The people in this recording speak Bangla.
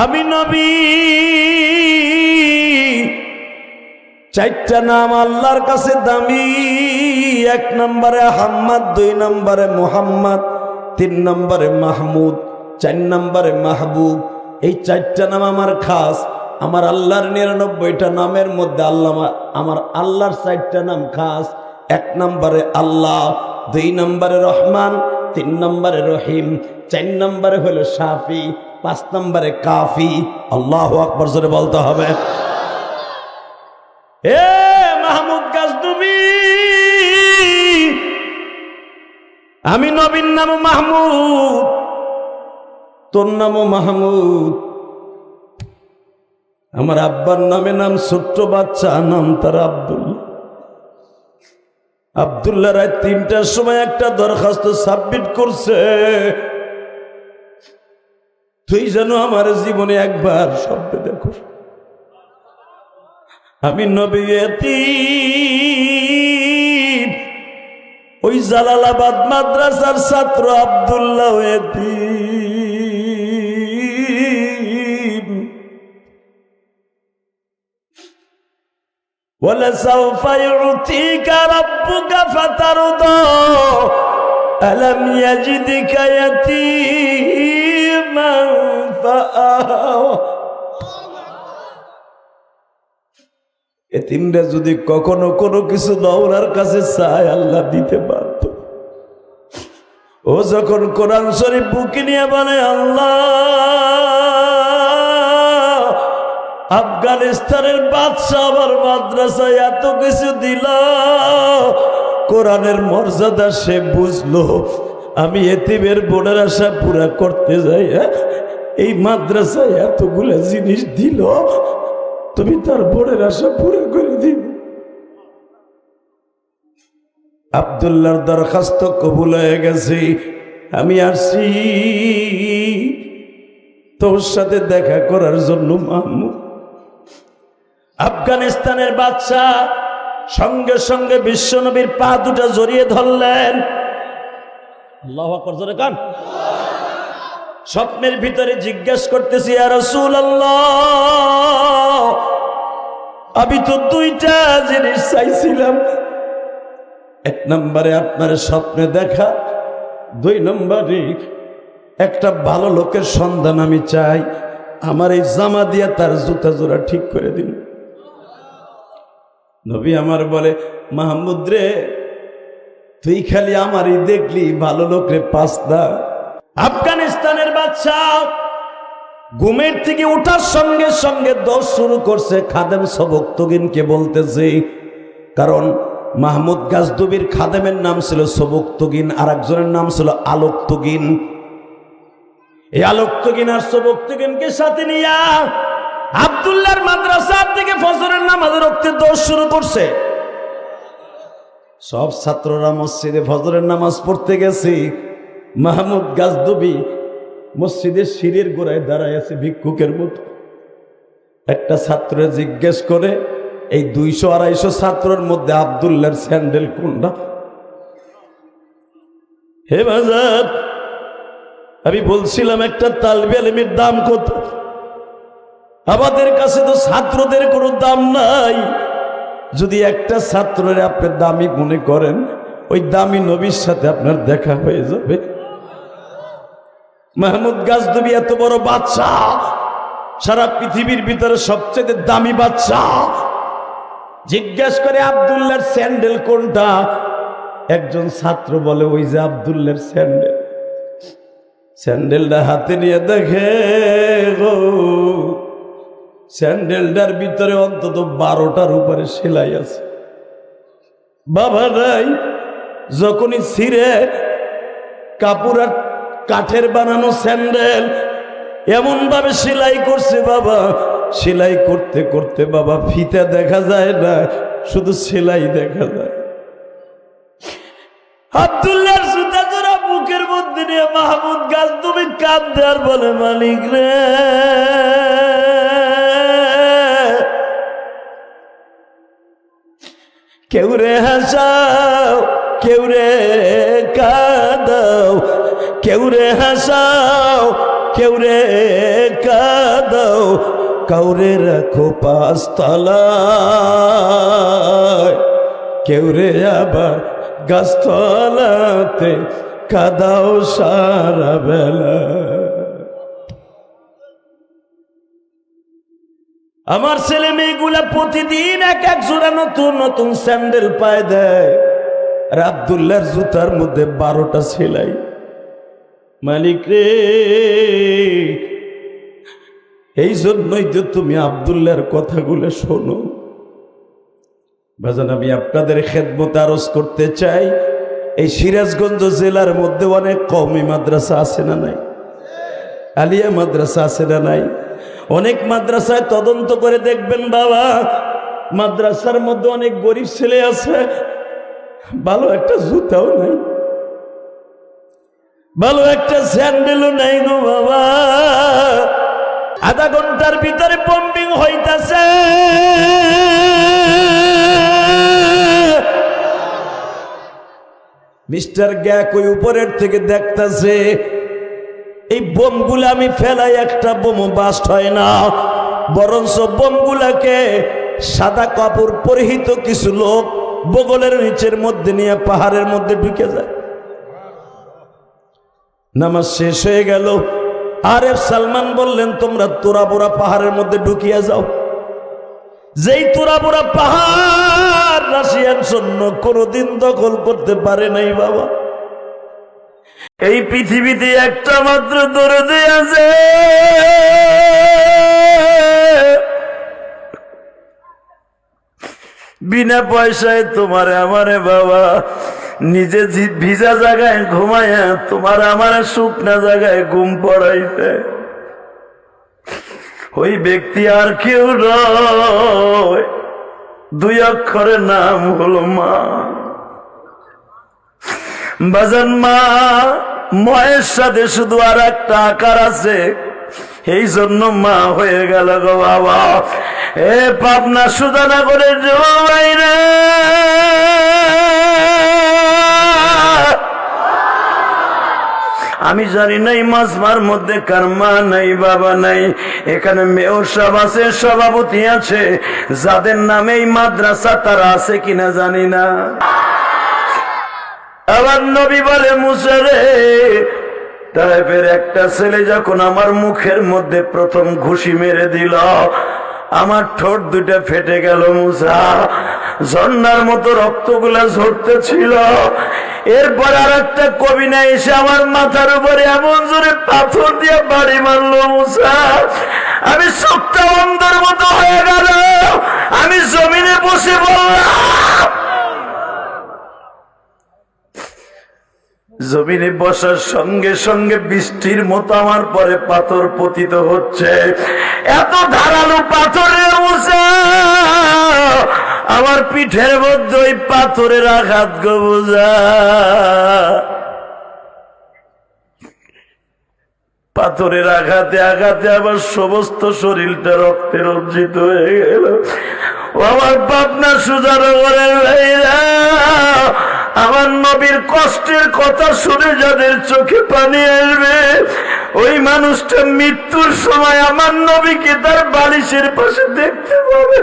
আমি নবী। চারটা নাম আল্লাহর কাছে দামি। এক নম্বরে হাম্মাদ দুই নম্বরে মুহাম্মদ, তিন নম্বরে মাহমুদ, চার নম্বরে মাহবুব। এই চারটা নাম আমার খাস। আমার আল্লাহর নিরানব্বইটা নামের মধ্যে আল্লাহ আমার আল্লাহর চারটা নাম খাস। এক নম্বরে আল্লাহ, দুই নম্বরে রহমান, তিন নম্বরে রহিম, চার নম্বরে হলো সাফি পাঁচ নম্বরে কাফি। আল্লাহ আকবর জোরে বলতে হবে। এ মাহমুদ গাজনবী! আমি নবীন নাম মাহমুদ। তোর নামও মাহমুদ। আমার আব্বার নামে নাম ছোট্ট বাচ্চা, নাম তার আব্দুল্লাহ আবদুল্লাহ রায় তিনটার সময় একটা দরখাস্ত সাবমিট করছে। তুই যেন আমার জীবনে একবার শব্দ দেখো আমি নবী এতিম। ওই জালালাবাদ মাদ্রাসার ছাত্র আবদুল্লাহ এতিম। ولسوف يعطيك ربك فترضى ألم يجدك يتيما فآوى এতিমরা যদি কখনো কোনো কিছু দৌড়ার কাছে চায় আল্লাহ দিতে পারত ও যখন কোরআন শরীফ বুকে নিয়ে বলে আল্লাহ আফগানিস্তানের বাদশাহ আমার মাদ্রাসায় এত কিছু দিল কোরআনের মর্যাদা সে বুঝলো আমি এতিমের বোনের আশা পুরা করতে যাই হ্যাঁ? এই মাদ্রাসায় এতগুলো জিনিস দিল, তুমি তার বোনের আশা পুরা করে দিও। আবদুল্লাহর দরখাস্ত কবুল হয়ে গেছে। আমি আসছি। তোর সাথে দেখা করার জন্য মাহমুদ আফগানিস্তানের বাচ্চা সঙ্গে সঙ্গে বিশ্বনবীর পা দুটা জড়িয়ে ধরলেন। আল্লাহ আকবর, জোরে কান। স্বপ্নের ভিতরে জিজ্ঞেস করতেছি আর রসুল আমি তো দুইটা জিনিস চাইছিলাম। এক নম্বরে আপনার স্বপ্নে দেখা, দুই নম্বরে একটা ভালো লোকের সন্ধান আমি চাই। আমার এই জামা দিয়ে তার জুতা জোড়া ঠিক করে দিন। নবী আমার বলে, মাহমুদ রে তুই খালি আমারই দেখলি, ভালো লোকরে পাস্তা আফগানিস্তানের বাচ্চা ঘুমের থেকে ওঠার সঙ্গে সঙ্গে দোষ শুরু করছে, খাদেম সবক তগিনকে বলতেছে। কারণ মাহমুদ গাজদুবির খাদেমের নাম ছিল সবক তগিন আর একজনের নাম ছিল আলোক তগিন। এই আলোক তগিন আর সবক তগিনকে সাথে নিয়া আবদুল্লাহর মাদ্রাসার থেকে ফজরের নামাজ রক্তে দোষ শুরু করছে। সব ছাত্ররা মসজিদে ফজরের নামাজ পড়তে গেছে। মাহমুদ গাজদবি মসজিদের সিঁড়ির গোড়ায় দাঁড়ায় আছে ভিক্ষুকের মতো। একটা ছাত্র জিজ্ঞেস করে, এই দুইশো আড়াইশো ছাত্রের মধ্যে আবদুল্লার স্যান্ডেল কোনটা? হে বাজার আমি বলছিলাম একটা তালবে আলিমের দাম কত? আমাদের কাছে তো ছাত্রদের কোনো দাম নাই। যদি একটা ছাত্রের আপনি দামি মনে করেন, ওই দামি নবীর সাথে আপনার দেখা হয়ে যাবে। মাহমুদ গাজদবি এত বড় বাচ্চা সারা পৃথিবীর ভিতরে সবচেয়ে দামি বাচ্চা জিজ্ঞেস করে আবদুল্লার স্যান্ডেল কোনটা? একজন ছাত্র বলে, ওই যে আবদুল্লার স্যান্ডেল। স্যান্ডেলটা হাতে নিয়ে দেখে গো। স্যান্ডেলটার ভিতরে অন্তত বারোটার উপরে সেলাই আছে। বাবা নাই, যখনই ছিঁড়ে কাপড় আর কাঠের বানানো স্যান্ডেল এমন ভাবে সেলাই করছে বাবা। সেলাই করতে করতে বাবা ফিতা দেখা যায় না, শুধু সেলাই দেখা যায়। আব্দুল্লাহর সুতা জোড়া মধ্যে নিয়ে মাহমুদ গাছ তুমি কাঁদতে আর বলে, মালিক রে। কেউ রে হাসাও কেউ রে কাদাও কেউ রে হাসাও কেউ রে কাদাও, কাউরে রাখো পাঁচতলায়। কেউ রে আবার গাছতলাতে কাদাও সারা বেলা। আমার ছেলে মেয়েগুলা প্রতিদিন এক এক জোড়া নতুন নতুন স্যান্ডেল পায় দেয়। আর আবদুল্লার জুতার মধ্যে বারোটা সেলাই। মালিক রে এই জন্যই তো তুমি আবদুল্লার কথাগুলো শোনো। বাজান, আমি আপনাদের খেদমত আরজ করতে চাই। এই সিরাজগঞ্জ জেলার মধ্যে অনেক কমই মাদ্রাসা আছে না নাই? আলিয়া মাদ্রাসা আছে না নাই? অনেক মাদ্রাসায় তদন্ত করে দেখবেন বাবা, মাদ্রাসার মধ্যে অনেক গরিব ছেলে আছে। ভালো একটা জুতাও নাই। ভালো একটা স্যান্ডেলও নাই গো বাবা। আধা ঘণ্টার ভিতরে পম্পিং হইতাছে। মিস্টার গ্যাক ওই উপরের থেকে দেখতাছে বোমগুলো আমি ফেলাই, একটা বোম বাস্ট হয় না। বরঞ্চ বোমগুলাকে সাদা কাপড় পরিহিত কিছু লোক বগলের নিচের মধ্যে নিয়ে পাহাড়ের মধ্যে ঢুকে যায়। নামাজ শেষ হয়ে গেল। আর এফ সালমান বললেন, তোমরা তোরা বোরা পাহাড়ের মধ্যে ঢুকিয়ে যাও। যেই তোরা বোরা পাহাড় রাশিয়ান সৈন্য কোনোদিন দখল করতে পারে নাই বাবা। এই পৃথিবীতে একটা মাত্র দরদে আছে। বিনা পয়সায় তোমার আমারে বাবা, নিজে ভিজা জায়গায় ঘুমায় তোমার আমার শুকনা জায়গায় ঘুম পড়াইতে ওই ব্যক্তি আর কেউ নয়। দুই অক্ষরের নাম হলো মা। বাজান মা ময়ের সাথে শুধু আর একটা আকার আছে। এই জন্য মা হয়ে গেল গো বাবা। এ পাবনা সুদানা করে জমাই রে। আমি জানি নাই মাঝমার মধ্যে কার মা নাই, বাবা নাই। এখানে মেয়র সাহেব আছে, সভাপতি আছে। যাদের নামে এই মাদ্রাসা তারা আছে কিনা জানি না। আবার নবী বলে মুসারে তাইফের একটা ছেলে যখন আমার মুখের মধ্যে প্রথম ঘুষি মেরে দিল, আমার ঠোঁট দুটা ফেটে গেল, মুসা। ঝর্ণার মতো রক্তগুলা ঝরতেছিল। এরপর আর একটা কবি না এসে আমার মাথার উপরে এমন জোরে পাথর দিয়ে বাড়ি মারলো, মুসা। আমি সপ্তাহ অন্ধের মতো হয়ে গেল আমি জমিনে বসে বললাম জমিনে বসার সঙ্গে সঙ্গে বৃষ্টির মতো আমার পরে পাথর পতিত হচ্ছে। এত ধারালো পাথরের উঁচা আমার পিঠের মধ্যে ওই পাথরের আঘাত গো পাথরের আঘাতে আঘাতে আমার সমস্ত শরীরটা রক্তে রঞ্জিত হয়ে গেল। আমার পাবনা সুজানগরের ভাইরা আমার নবীর কষ্টের কথা শুনে যাদের চোখে পানি আসবে, ওই মানুষটা মৃত্যুর সময় আমার নবীকে তার বালিশের পাশে দেখতে পাবে।